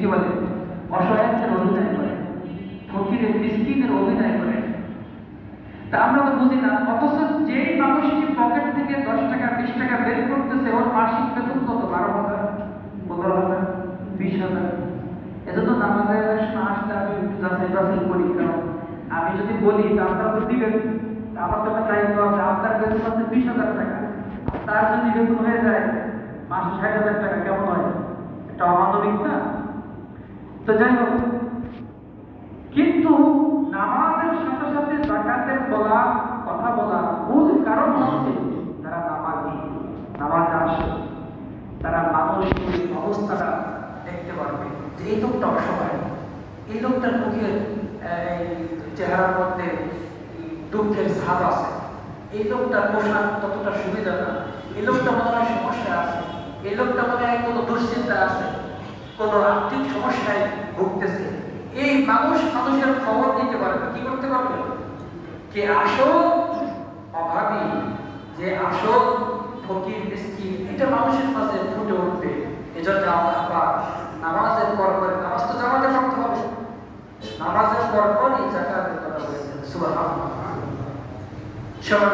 কি বলে। অসহায়ত্বের অভিনয় করে, ফকিরের মিসকিনের অভিনয় করে। তা আমরা তো বুঝি না, অথচ যেই মানুষটি পকেট থেকে দশ টাকা, বিশ টাকা বের করতেছে, ওর মাসিক বেতন কত? বারো হাজার, পনেরো হাজার, বিশ হাজার। এজন্য নামাজের আসলে আমি যাচাই বাছাই করি, কারণ আমি যদি বলি, তা আপনারা তো দিবেন। আমার তো একটা দায়িত্ব আছে, আপনার বেতন আছে বিশ হাজার টাকা। তার যদি বেতন হয়ে যায়, মাসে ষাট হাজার টাকা, কেমন হয়? এটা অমানবিক না? তো যাই হোক, কিন্তু নামাজের সাথে সাথে জাকাতের বলা, কথা বলা মূল কারণ হচ্ছে তারা নামাজি, নামাজে আসে, তারা মানুষের অবস্থাটা দেখতে পারবে যে এই লোকটা অসহায়। এই লোকটার মুখের চেহারার মধ্যে দুঃখের ছাপ আছে। এই লোকটার পোশাক ততটা সুবিধা না। এই লোকটা মনে হয় সমস্যা আছে। এই লোকটা মনে হয় কোনো দুশ্চিন্তা আছে। কোনো আর্থিক সমস্যায় ভুগতেছে। এই মানুষ মানুষের খবর দিতে পারবে কি করতে পারবে? কে আসল অভাবী, যে আসল ফকির, মিসকিন, এটা মানুষের মাঝে ফুটে উঠবে। এজন্য আল্লাহ পাক নামাজের পর পর নামাজ তো জামাতে পড়তে হবে। নামাজের পর পরই জাকাতের কথা বলেছেন। সুবহানাল্লাহ। সবার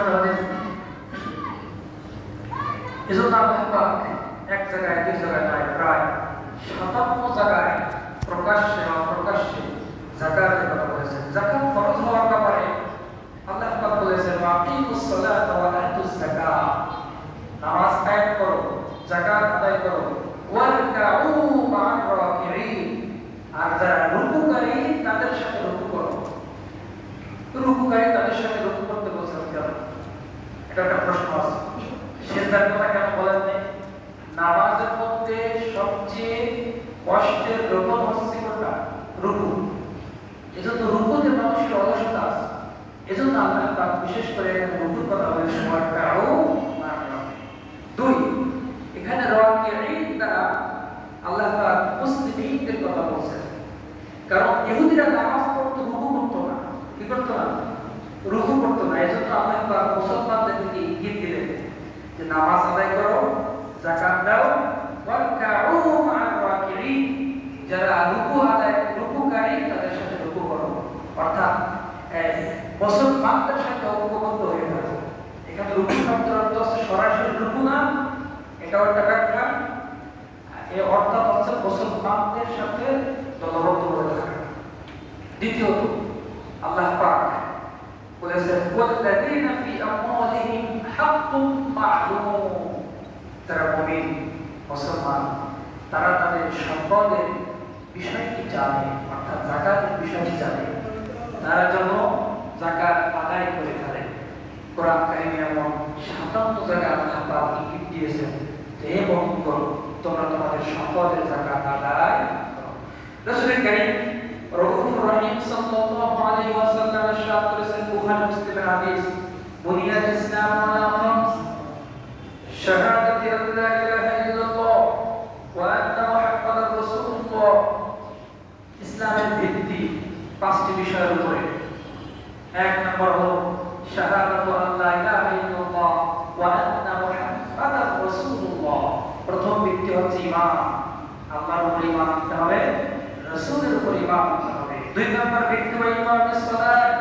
এজন্য আল্লাহ পাক এক জায়গায়, দুই জায়গায় প্রায় সাতান্ন জায়গায় প্রকাশ্যে অপ্রকাশ্যে জাকাতের কথা বলেছেন জাকাত ফরজ হওয়ার ব্যাপারে আল্লাহ পাক বলেছেন ওয়াকিমুস সালাত ওয়া আতুস যাকাত নামাজ কায়েম করো যাকাত আদায় করো ওয়ারকাউ মা'আর রাকিঈন আর যারা রুকুকারী তাদের সাথে রুকু করো রুকুকারী তাদের সাথে রুকু করতে বলছেন কেন এটা একটা প্রশ্ন আছে সেজদার কথা কেন বলেন নাই নামাজের মধ্যে সবচেয়ে কষ্টের কোনটা রুকু এজন্য রুকুতে মানুষের অলসতা আছে, এজন্য আল্লাহ পাক বিশেষ করে রুকুর কথা ওয়ারকাউ মা'আর দুই, এখানে রাকিঈন দ্বারা আল্লাহ পাক মুসলিমদের কথা বলছেন। কারণ ইহুদিরা নামাজ পড়তো রুকু করতো না। কি করতো না? রুকু করতো না। এই জন্য আল্লাহ পাক মুসলমানদের দিকে ইঙ্গিত দিলেন যে নামাজ আদায় করো যাকাত দাও ওয়ারকাউ মা'আর রাকিঈন যারা রুকু আদায় রুকুকারী তাদের সাথে রুকু করো অর্থাৎ এই মুসলমানদের সাথে ঐক্যবদ্ধ হয়ে থাকো। এখানে রুকু শব্দের অর্থ হচ্ছে সরাসরি রুকু না, এটাও একটা ব্যাখ্যা। এই অর্থাৎ হচ্ছে মুসলমানদের সাথে দলবদ্ধ হয়ে থাকা। দ্বিতীয়ত, আল্লাহ পাক বলেছেন, ওয়াল্লাযীনা ফি আমওয়ালিহিম হাক্কুম মা'লুম। যারা মুমিন, মুসলমান, তারা তাদের সম্পদের বিষয়টি জানে, অর্থাৎ জাকাতের বিষয়টি জানে। তারা যেন জাকাত আদায় করে ফেলে। কোরআন কারিমে এমন ইঙ্গিত দিয়েছেন হে বন্ধুগণ তোমরা তোমাদের সম্পদের জাকাত আদায় করো। রাসূল কারীম রউফুর রহিম সাল্লাল্লাহু আলাইহি ওয়াসাল্লাম করেছেন বুখারী, মুসলিমের হাদিস। ইসলাম আলা খামস। শাহাদাতি আল্লা ইলাহা ইল্লাল্লাহ ওয়া আন্না রাসূলুল্লাহ। ইসলামের ভিত্তি পাঁচটি বিষয়ের উপরে এক নম্বর হলো শাহাদাতু আল্লা ইলাহা ইল্লাল্লাহ ওয়া আন্না মুহাম্মাদার রাসূলুল্লাহ। প্রথম ভিত্তি হচ্ছে ঈমান আল্লাহর উপর ঈমান আনতে হবে, রাসূলের উপর ঈমান আনতে হবে। দুই নম্বর ভিত্তি হলো ইমামের সালাত।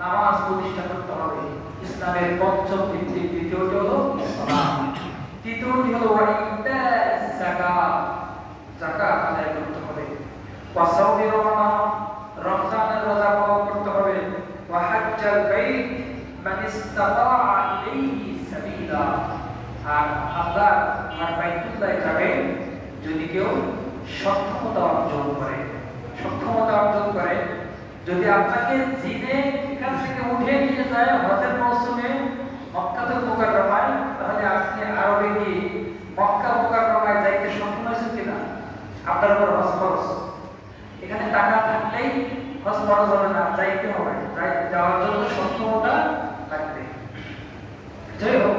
নামাজ প্রতিষ্ঠা করতে হবে। ইসলামের পঞ্চম ভিত্তি দ্বিতীয়টি হলো সালাত। তৃতীয়টি হলো ওয়াইদা যাকাত। যাকাত আদায় করতে হবে। রমাদান রমজানের রোজা পালন করতে হবে ওয়া হাজ্জাল বাইত মান ইসতাতা ইলাইহি সাবিলা আর আল্লাহ আর বাইতুল্লাহ যাবে যদি কেউ সক্ষমতা অর্জন করে, সক্ষমতা অর্জন করে, যদি আপনাকে জিনে এখান থেকে উঠে নিয়ে যায় হজের মৌসুমে মক্কাতে মুকাররমায়, তাহলে আপনি আরবে গিয়ে মক্কা মুকাররমায় যাইতে সক্ষম হয়েছেন কিনা? আপনার উপর হজ খরচ এখানে টাকা থাকলেই হজ খরচ হবে না, যাইতে হবে। যাওয়ার জন্য সক্ষমতা লাগবে। যাই হোক,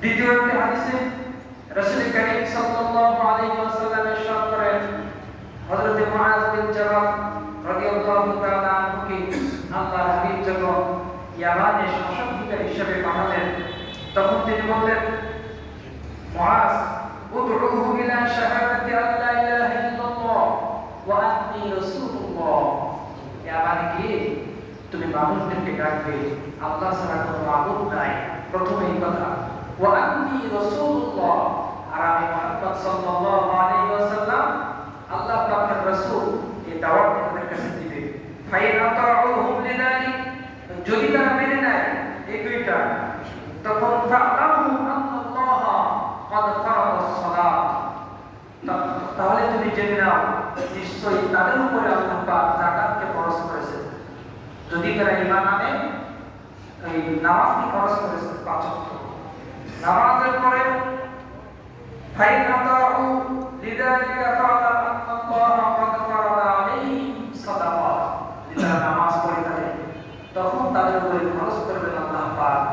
দ্বিতীয় আরাফ রাদিয়াল্লাহু তাআলা আনহুকে আল্লাহ হাবিব যখন ইয়ামানের শাসক বিচার হিসেবে পাঠালেন তখন তিনি বললেন মুআজ উদউহু ইলা শাহাদাতি আল্লা ইলাহা ইল্লাল্লাহ ওয়া আন্নী রাসূলুল্লাহ ইয়ামান কি তুমি মানুষদেরকে ডাকবে আল্লাহ ছাড়া কোনো মাবুদ নাই প্রথমে এই কথা ওয়া আন্নী রাসূলুল্লাহ আর আমি মুহাম্মদ সাল্লাল্লাহু আলাইহি ওয়াসাল্লাম আল্লাহ পাকের রাসূল এই দাওয়াত তাদের কাছে দিবে। যদি তারা মেনে নেয় এই দুইটা। তখন তাহলে তুমি জেনে নাও, নিশ্চয়ই তাদের উপরে আল্লাহ পাক জাকাতকে খরচ করেছে যদি তারা ইমান আনে, এই নামাজকে খরচ করেছে পাঁচ নামাজের পরে ফাইন লিদালিকা